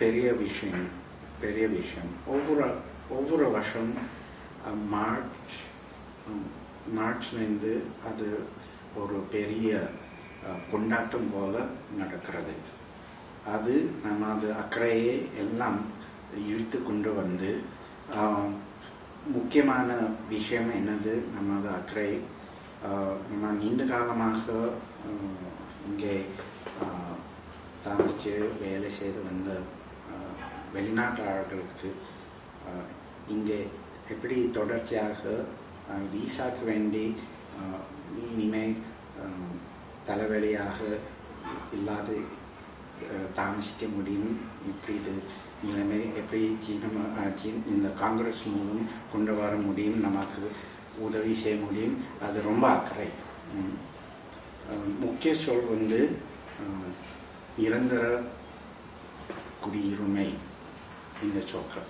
பெரிய விஷயம் பெரிய விஷயம். ஒவ்வொரு ஒவ்வொரு வருஷம் மார்ச் மார்ச்லேருந்து அது ஒரு பெரிய கொண்டாட்டம் போல நடக்கிறது. அது நமது அக்கறையை எல்லாம் இழுத்து கொண்டு வந்து முக்கியமான விஷயம் என்னது? நமது அக்கறை நம்ம நீண்ட காலமாக இங்கே படித்து வேலை செய்து வந்த வெளிநாட்டாளர்களுக்கு இங்கே எப்படி தொடர்ச்சியாக வீசாக்கு விசாக்கு வேண்டி இனிமே தலைவலியாக இல்லாது தாமசிக்க முடியும். இப்படி இது நிலைமை எப்படி சீன இந்த காங்கிரஸ் மூலம் கொண்டு வர முடியும் நமக்கு உதவி செய்ய முடியும் அது ரொம்ப அக்கறை. முக்கிய சொல் வந்து நிரந்தர குடியுரிமை இந்த சொற்கள்